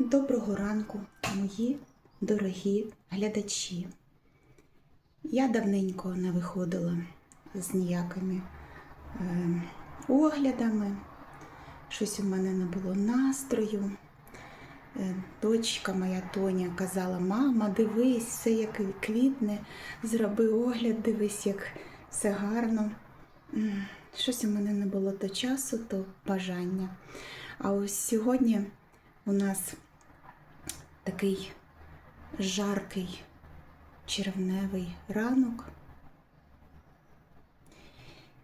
Доброго ранку, мої дорогі глядачі. Я давненько не виходила з ніякими е, оглядами. Щось у мене не було настрою. Е, дочка моя Тоня казала: мама, дивись, все як квітне, зроби огляд, дивись, як все гарно. Щось у мене не було то часу, то бажання. А ось сьогодні у нас такий жаркий червневий ранок.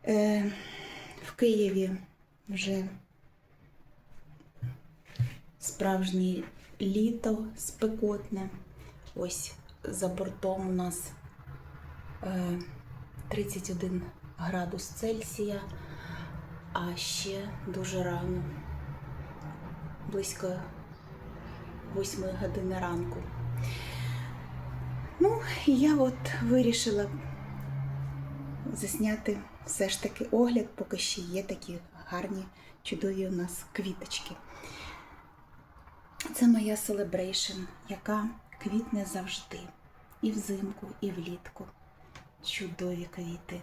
Е, в Києві вже справжнє літо спекотне. Ось за бортом у нас е, 31 градус Цельсія, а ще дуже рано, близько 8 години ранку. Ну, я от вирішила засняти все ж таки огляд, поки ще є такі гарні, чудові у нас квіточки. Це моя селебрейшн, яка квітне завжди. І взимку, і влітку. Чудові квіти.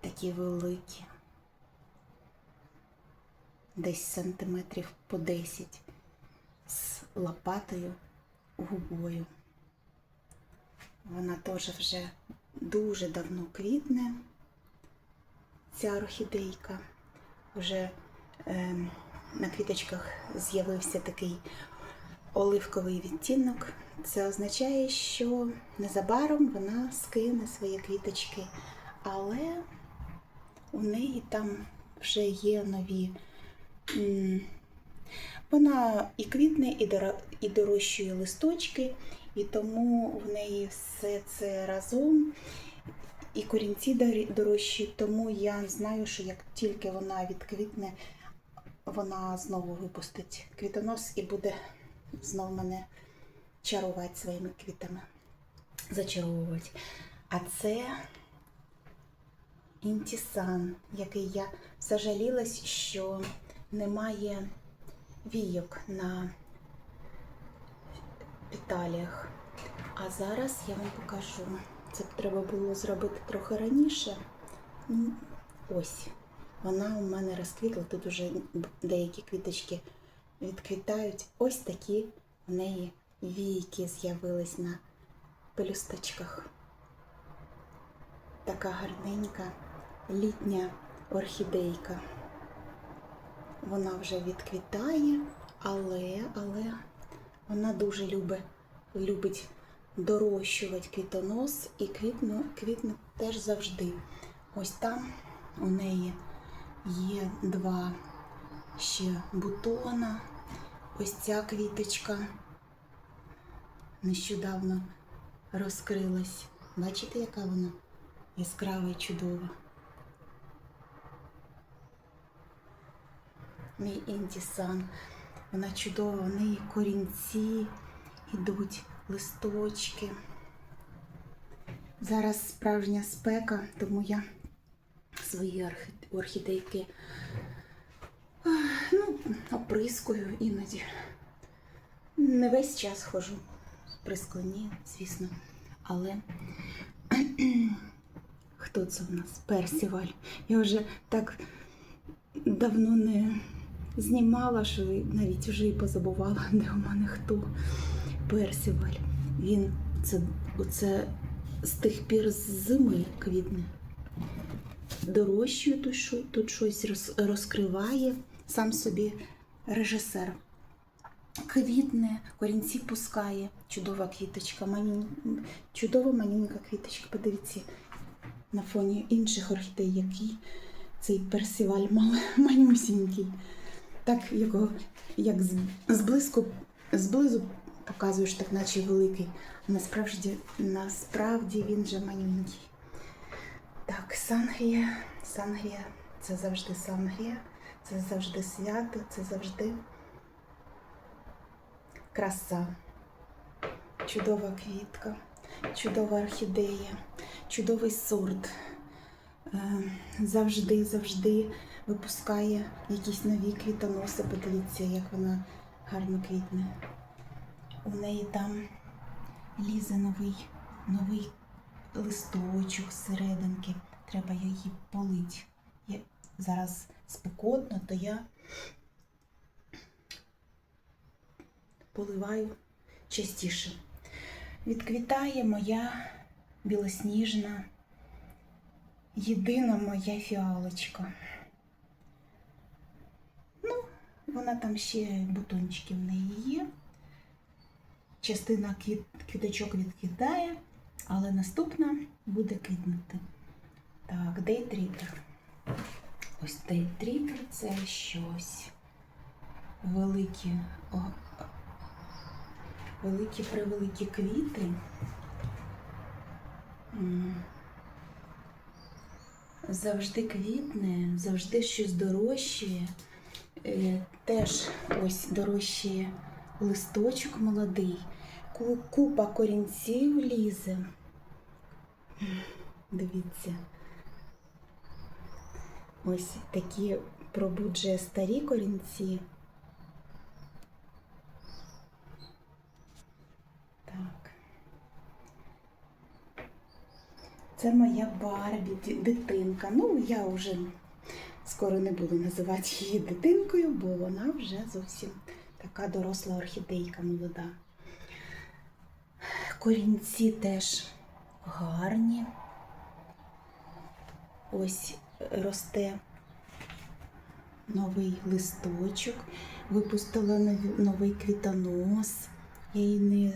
Такі великі. Десь сантиметрів по 10 з лопатою губою. Вона теж вже дуже давно квітне. Ця орхідейка. Вже е, на квіточках з'явився такий оливковий відтінок. Це означає, що незабаром вона скине свої квіточки, але у неї там вже є нові. Вона і квітне, і дорощує листочки, і тому в неї все це разом. І корінці дорожчі, тому я знаю, що як тільки вона відквітне, вона знову випустить квітонос і буде знову мене чарувати своїми квітами, зачаровувати. А це інтісан, який я зажалілась, що немає війок на петаліях. А зараз я вам покажу. Це б треба було зробити трохи раніше. Ось. Вона у мене розквітла. Тут уже деякі квіточки відквітають. Ось такі в неї війки з'явились на пелюсточках. Така гарненька літня орхідейка. Вона вже відквітає, але, але вона дуже любить, любить дорощувати квітонос і квітну, квітне теж завжди. Ось там у неї є два ще бутона. Ось ця квіточка нещодавно розкрилась. Бачите, яка вона яскрава і чудова. Мій інтісан. Вона чудова, в неї корінці йдуть, листочки. Зараз справжня спека, тому я свої орхідейки ну, оприскую іноді. Не весь час ходжу. Прискла, ні, звісно. Але хто це в нас? Персіваль. Я вже так давно не знімала, що навіть вже і позабувала, де у мене хто. Персіваль. Він це, оце з тих пір з зими квітне. Дорощує тут, тут щось роз- розкриває сам собі режисер. Квітне, корінці пускає. Чудова квіточка, манін... чудова манюнька квіточка. Подивіться на фоні інших орхідей, який цей персиваль мал... манюсінький. Так його як зблизьку, зблизу показуєш, так наче великий. Насправді, насправді він же манюнький. Так, Сангрія, Сангрія, це завжди Сангрія, це завжди свято, це завжди краса. Чудова квітка, чудова орхідея, чудовий сорт. Е, Завжди, завжди випускає якісь нові квітоноси. Подивіться, як вона гарно квітне. У неї там лізе новий, новий листочок серединки. Треба її полить. Я, зараз спекотно, то я поливаю частіше. Відквітає моя білосніжна, єдина моя фіалочка. Ну, вона там ще бутончики в неї є. Частина квіт, квіточок відкидає, але наступна буде квітнути. Так, дейтріпер. Ось дейтріпер це щось. Великі, о, великі превеликі квіти. Завжди квітне, завжди щось дорожчає. Е, Теж ось дорожчає листочок молодий, купа корінців лізе. Дивіться. Ось такі пробуджує старі корінці. Так. Це моя Барбі, дитинка. Ну, я вже скоро не буду називати її дитинкою, бо вона вже зовсім така доросла орхідейка молода. Корінці теж гарні. Ось росте новий листочок, випустила новий квітонос. Я її не,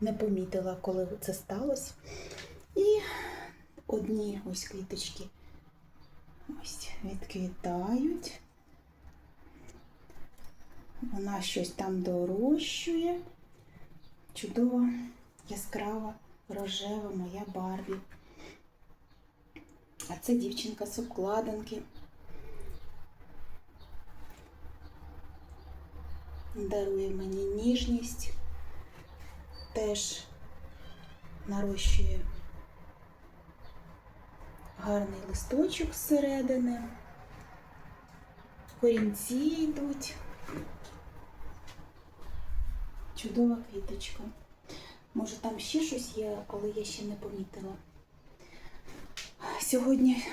не помітила, коли це сталося. І одні ось квіточки ось відквітають. Вона щось там дорощує. Чудова, яскрава, рожева моя Барбі. А це дівчинка з обкладинки. Дарує мені ніжність, теж нарощує гарний листочок зсередини. Корінці йдуть. Чудова квіточка. Може там ще щось є, але я ще не помітила. Сьогодні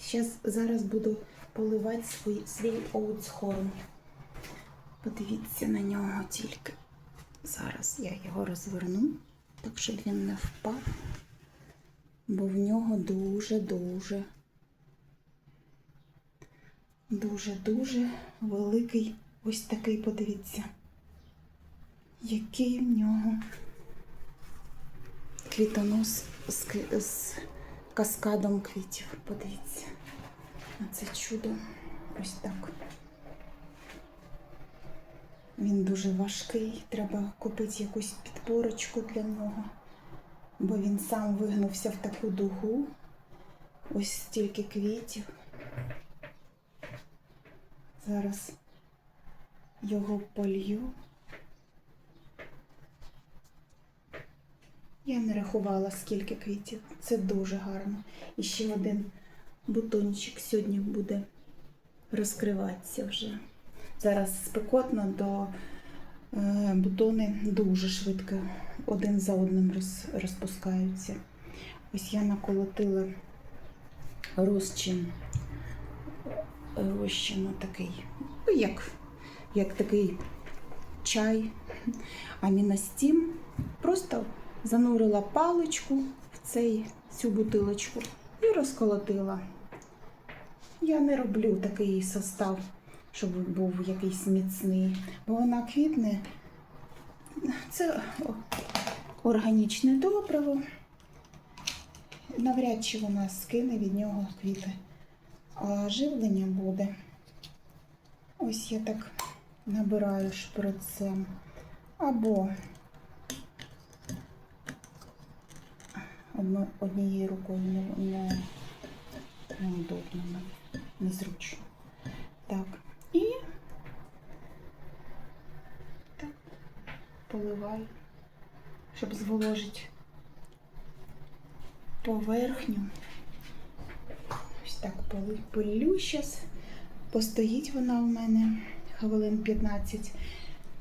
щас, зараз буду поливати свій, свій оутсхорн. Подивіться на нього тільки. Зараз я його розверну, так щоб він не впав, бо в нього дуже-дуже, дуже-дуже великий ось такий, подивіться, який в нього квітонос з, з каскадом квітів. Подивіться на це чудо. Ось так. Він дуже важкий, треба купити якусь підпорочку для нього, бо він сам вигнувся в таку дугу. Ось стільки квітів. Зараз його полью. Я не рахувала, скільки квітів. Це дуже гарно. І ще один бутончик сьогодні буде розкриватися вже. Зараз спекотно, до бутони дуже швидко один за одним роз, розпускаються. Ось я наколотила розчин, розчин такий, ну, як, як такий чай, аміностім. Просто занурила паличку в цей, цю бутилочку і розколотила. Я не роблю такий состав, щоб був якийсь міцний, бо вона квітне. Це органічне добриво. Навряд чи вона скине від нього квіти. А живлення буде. Ось я так набираю шприцем. Або однією рукою не, не, неудобно, не- незручно. Так, і так, поливаю, щоб зволожити поверхню. Ось так полю зараз. Постоїть вона у мене хвилин 15.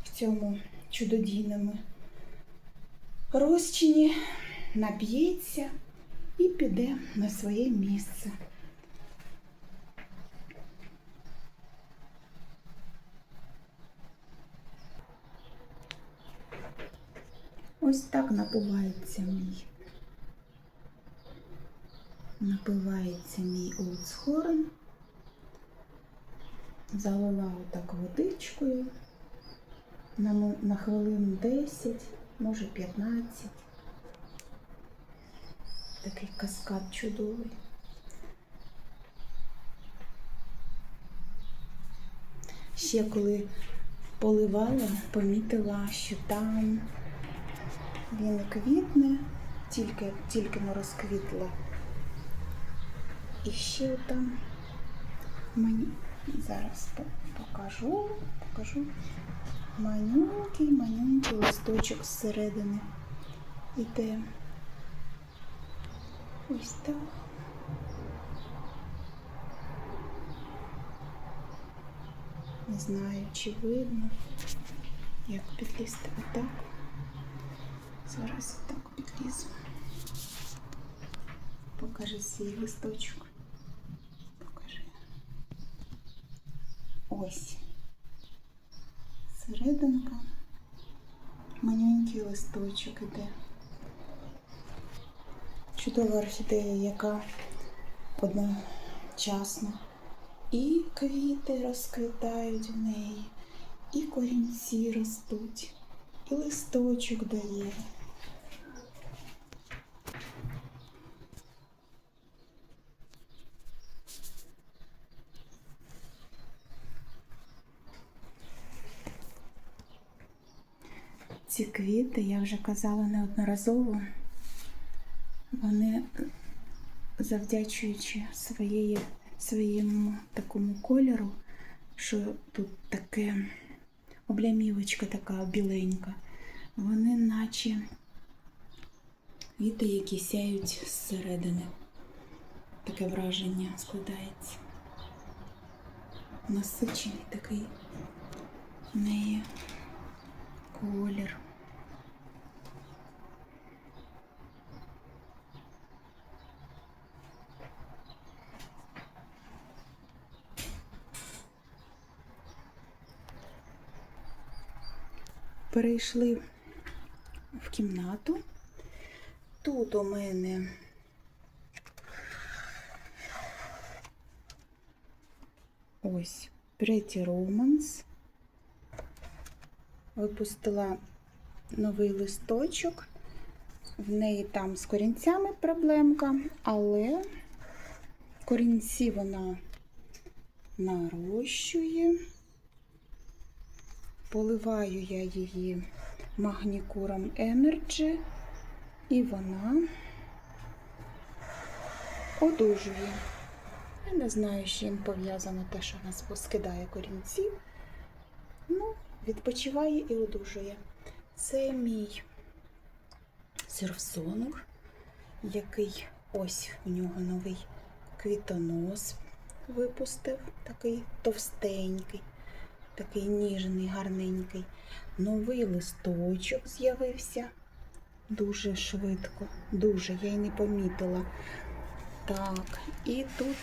в цьому чудодійному розчині, нап'ється і піде на своє місце. Ось так напивається мій. Напивається мій Олдсхорн. Залила отак водичкою на, на хвилин 10, може 15. Такий каскад чудовий. Ще коли поливала, помітила, що там він квітне, тільки, тільки не розквітла. І ще там мені зараз покажу, покажу манюнький, манюнький листочок зсередини іде. Ось так. Не знаю, чи видно, як підлізти отак. Зараз так підлізу. Покажи свій листочок. Покажи. Ось. Серединка. Манюнький листочок іде. Чудова орхідея, яка одночасно і квіти розквітають в неї, і корінці ростуть, і листочок дає. Ці квіти, я вже казала неодноразово, вони, завдячуючи своєї, своєму такому кольору, що тут таке облямівочка така біленька, вони наче квіти, які сяють зсередини. Таке враження складається. Насичений такий в неї колір. Перейшли в кімнату. Тут у мене ось Pretty Romance. Випустила новий листочок. В неї там з корінцями проблемка, але корінці вона нарощує. Поливаю я її магнікуром Energy, і вона одужує. Я не знаю, з чим пов'язано те, що вона скидає корінці. Ну, відпочиває і одужує. Це мій серфсонг, який ось у нього новий квітонос випустив, такий товстенький, такий ніжний, гарненький. Новий листочок з'явився дуже швидко, дуже, я й не помітила. Так, і тут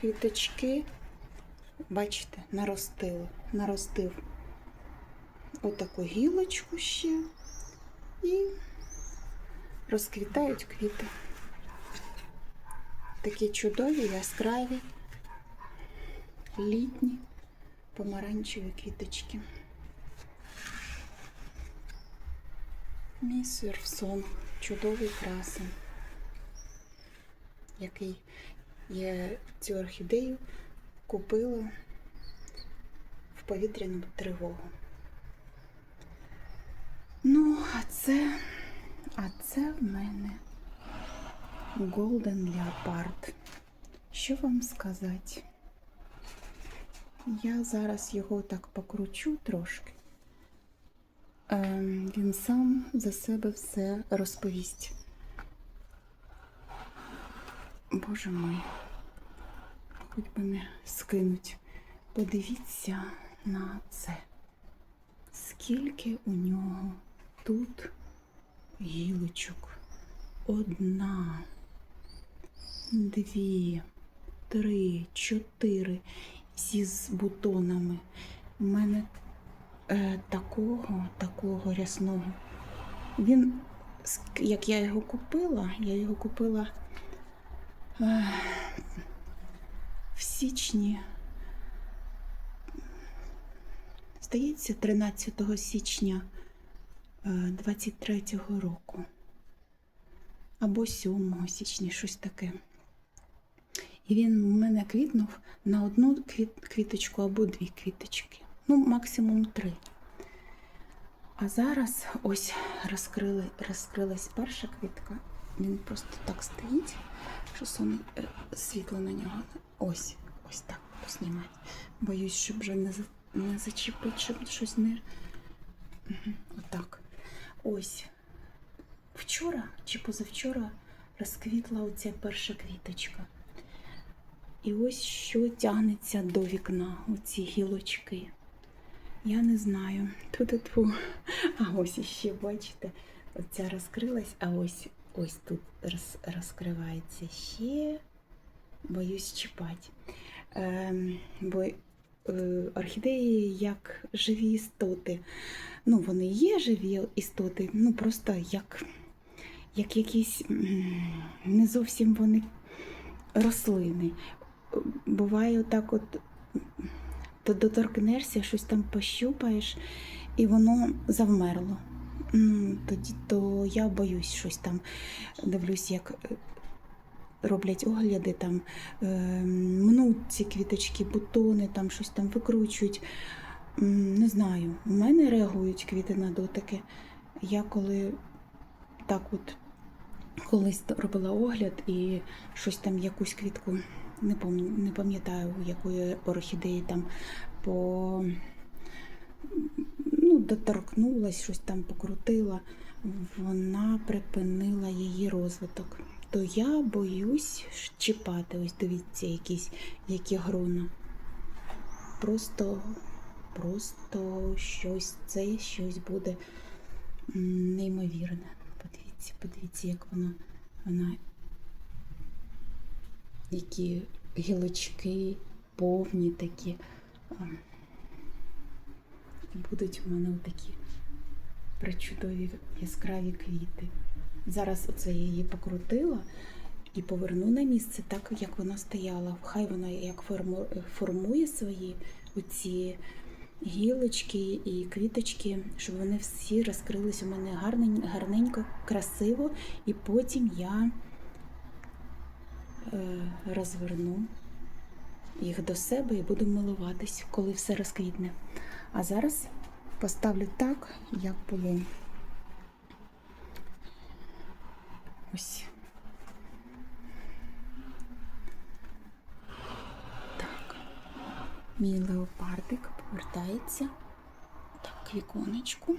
квіточки, бачите, наростили, наростив отаку гілочку ще і розквітають квіти. Такі чудові, яскраві, літні, помаранчеві квіточки. Мій сюрфсон, чудовий красень, який я цю орхідею купила в повітряну тривогу. Ну, а це, а це в мене Golden Leopard. Що вам сказати? Я зараз його так покручу трошки. Ем, Він сам за себе все розповість. Боже мой, хоч би не скинуть. Подивіться на це. скільки у нього тут гілочок. Одна, дві, три, чотири. Всі з бутонами. У мене е, такого, такого рясного. Він, як я його купила, я його купила е, в січні. Здається, 13 січня 23-го року. Або 7 січня, щось таке. І він у мене квітнув на одну квіт- квіточку або дві квіточки. Ну, максимум три. А зараз ось розкрили, розкрилась перша квітка. Він просто так стоїть, що сон, е, світло на нього. Ось, ось так поснімати. Боюсь, щоб вже не, не зачепити, щоб щось не. Отак. Ось. Вчора чи позавчора розквітла оця перша квіточка. І ось що тягнеться до вікна, оці гілочки. Я не знаю. Ту-ту-ту. А ось іще, бачите, оця розкрилась, а ось ось тут роз, розкривається ще. Боюсь чіпати. Ем, бо е, орхідеї як живі істоти. Ну, вони є живі істоти, ну просто як, як якісь не зовсім вони рослини. Буває отак от то доторкнешся, щось там пощупаєш, і воно завмерло. Тоді то я боюсь щось там. Дивлюсь, як е, роблять огляди, там е, мнуть ці квіточки, бутони, там щось там викручують. Не знаю, у мене реагують квіти на дотики. Я коли так от колись робила огляд і щось там якусь квітку, не пам'ятаю, якої орхідеї там по ну, доторкнулась, щось там покрутила, вона припинила її розвиток. То я боюсь чіпати, ось дивіться, якісь які грона. Просто, просто щось, це щось буде неймовірне. Подивіться, подивіться, як воно, вона, які гілочки повні такі. І будуть у мене такі причудові яскраві квіти. Зараз оце я її покрутила і поверну на місце так, як вона стояла. Хай вона як формує свої оці гілочки і квіточки, щоб вони всі розкрились у мене гарнень- гарненько, красиво, і потім я е, розверну їх до себе і буду милуватись, коли все розквітне. А зараз поставлю так, як було. Ось. Так. Мій леопардик повертається. Так, віконечку.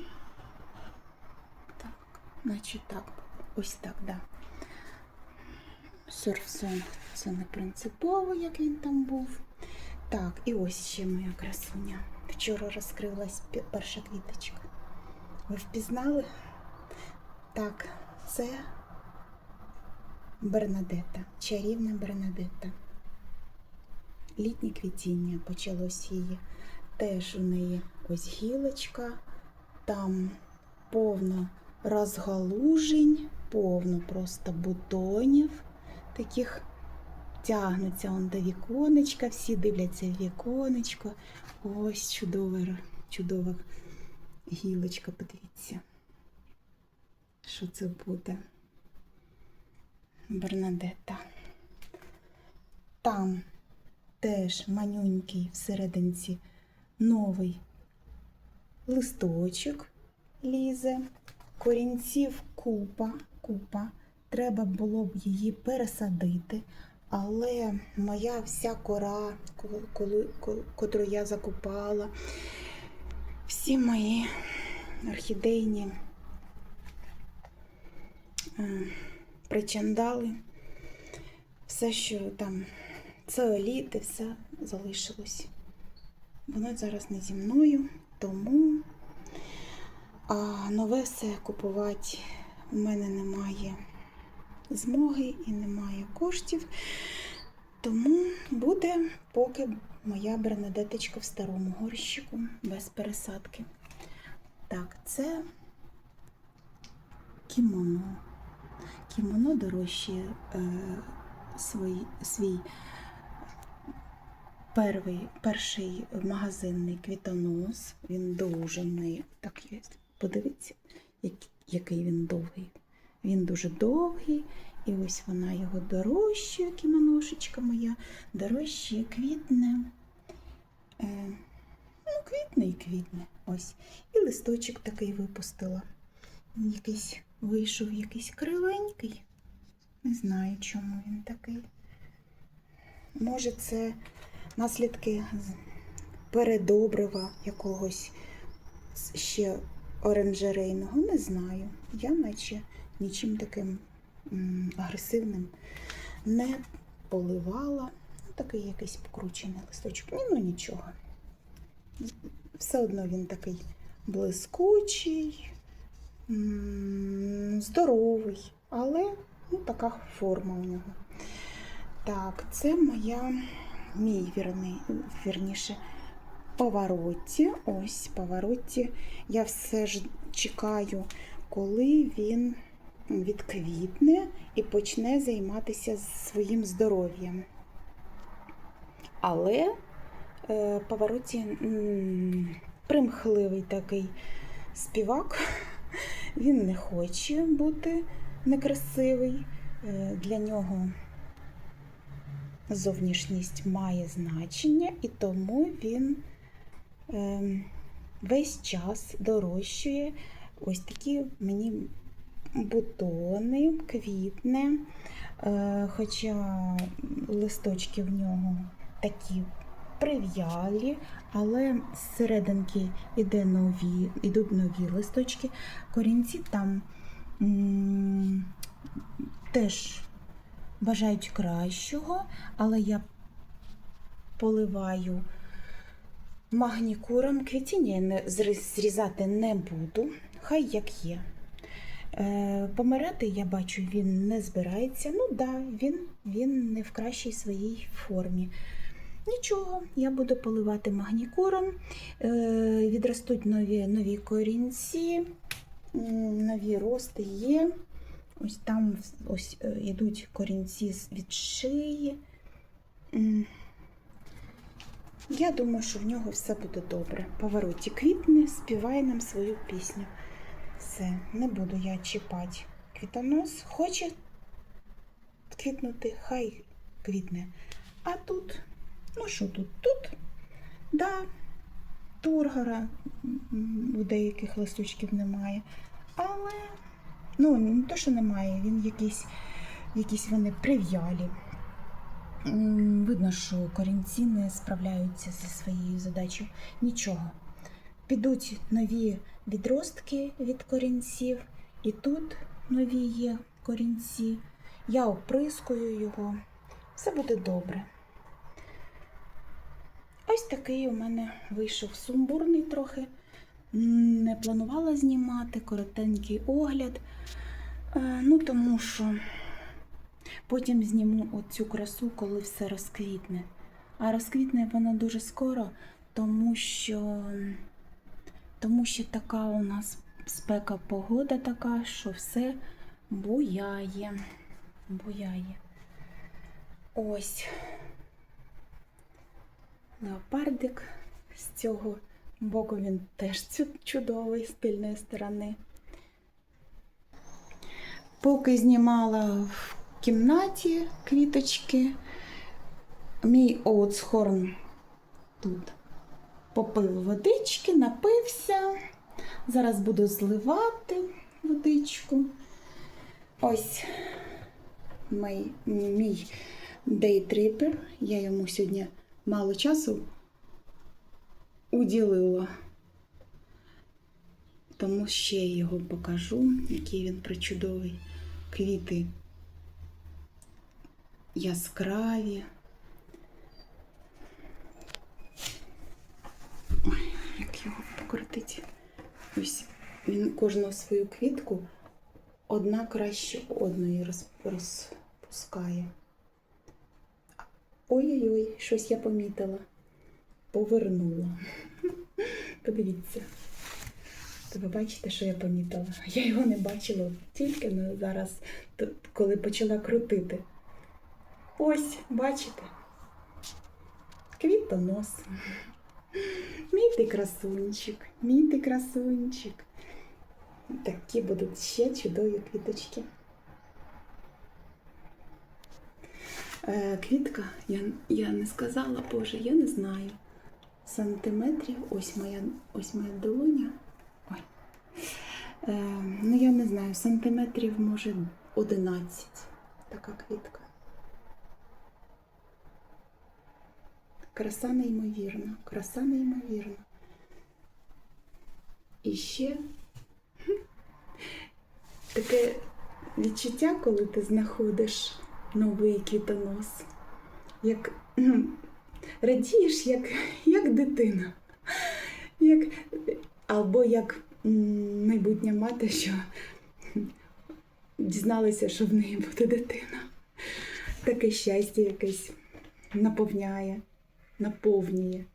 Так, значить так. Ось так, да. Серфсон це не принципово, як він там був. Так, і ось ще моя красуня. Вчора розкрилась перша квіточка. Ви впізнали? Так, це Бернадета, чарівна Бернадета. Літнє квітіння почалось її. Теж у неї ось гілочка, там повно розгалужень, повно просто бутонів таких тягнуться он до віконечка, всі дивляться в віконечко. Ось чудова, чудова гілочка, подивіться. Що це буде? Бернадета. Там теж манюнький всерединці новий листочок лізе, корінців купа, купа. Треба було б її пересадити, але моя вся кора, коли, котру я закупала, всі мої орхідейні е, причандали, все, що там цеоліти, все залишилось. Воно зараз не зі мною, тому А нове все купувати у мене немає змоги і немає коштів. Тому буде поки моя бернадеточка в старому горщику без пересадки. Так, це кімоно. Кімоно дорожче е, свій, свій перший, перший магазинний квітонос. Він неї. Так. Подивіться, як- який він довгий. Він дуже довгий, і ось вона його дорожча, кімоношечка моя, дорожче квітне. Е, ну, квітне і квітне. Ось. І листочок такий випустила. Якийсь вийшов якийсь кривенький. Не знаю, чому він такий. Може, це наслідки передобрива якогось ще оранжерейного, не знаю. Я наче нічим таким агресивним не поливала. Ну, Такий якийсь покручений листочок. Ні, ну нічого. Все одно він такий блискучий, здоровий, але ну, така форма у нього. Так, це моя мій вірний, вірніше, поворотті. Ось поворотті. Я все ж чекаю, коли він відквітне і почне займатися своїм здоров'ям. Але е, поворотті м, примхливий такий співак. Він не хоче бути некрасивий. Е, Для нього зовнішність має значення, і тому він е, весь час дорощує ось такі мені бутони, квітне, е, хоча листочки в нього такі прив'ялі, але з серединки іде нові, ідуть нові листочки. Корінці там м, теж бажають кращого, але я поливаю магнікуром. Квітіння я не, зрізати не буду, хай як є. Е, помирати, я бачу, він не збирається. Ну да, він, він не в кращій своїй формі. Нічого, я буду поливати магнікуром, е, відростуть нові, нові корінці, нові рости є. Ось там ось е, йдуть корінці від шиї. Я думаю, що в нього все буде добре. Повороті квітне, співає нам свою пісню. Все, не буду я чіпати. Квітонос хоче квітнути, хай квітне. А тут, ну що тут? Тут, да, тургора у деяких листочків немає. Але, ну, не то, що немає, він якийсь, якісь вони прив'ялі. Видно, що корінці не справляються зі своєю задачею. Нічого. Підуть нові відростки від корінців, і тут нові є корінці. Я оприскую його. Все буде добре. Ось такий у мене вийшов сумбурний трохи. Не планувала знімати коротенький огляд. Е, Ну, тому що потім зніму оцю красу, коли все розквітне. А розквітне воно дуже скоро, тому що, тому що така у нас спека погода така, що все буяє. Буяє. Ось леопардик з цього боку він теж чудовий з тильної сторони. Поки знімала в кімнаті квіточки, мій Оуцхорн тут попив водички, напився. Зараз буду зливати водичку. Ось мій, мій дейтрипер. Я йому сьогодні мало часу уділила. Тому ще його покажу, який він причудовий. Квіти яскраві. Ой, як його покрутити. Ось він кожну свою квітку одна краще одної розпускає. Ой-ой-ой, щось я помітила. Повернула. Подивіться. То ви бачите, що я помітила? Я його не бачила тільки на зараз, коли почала крутити. Ось, бачите? Квітонос. Мій ти красунчик, мій ти красунчик. Такі будуть ще чудові квіточки. Е, квітка, я, я не сказала, Боже, я не знаю. Сантиметрів, ось моя, ось моя долоня. Ой. Е, ну, я не знаю, сантиметрів, може, 11 така квітка. Краса неймовірна, краса неймовірна. І ще таке відчуття, коли ти знаходиш новий квітонос. Як ну, радієш, як, як дитина. Як, або як майбутня мати, що дізналася, що в неї буде дитина. Таке щастя якесь наповняє, наповнює.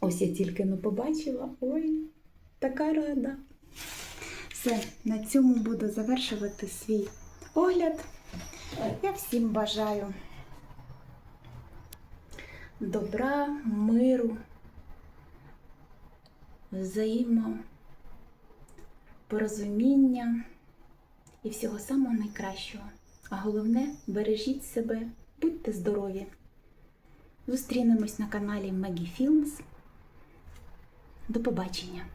Ось я тільки ну побачила. Ой, така рада. Все, на цьому буду завершувати свій огляд. Я всім бажаю добра, миру, взаємопорозуміння і всього самого найкращого. А головне, бережіть себе, будьте здорові! Зустрінемось на каналі Мегі Філмс. До побачення!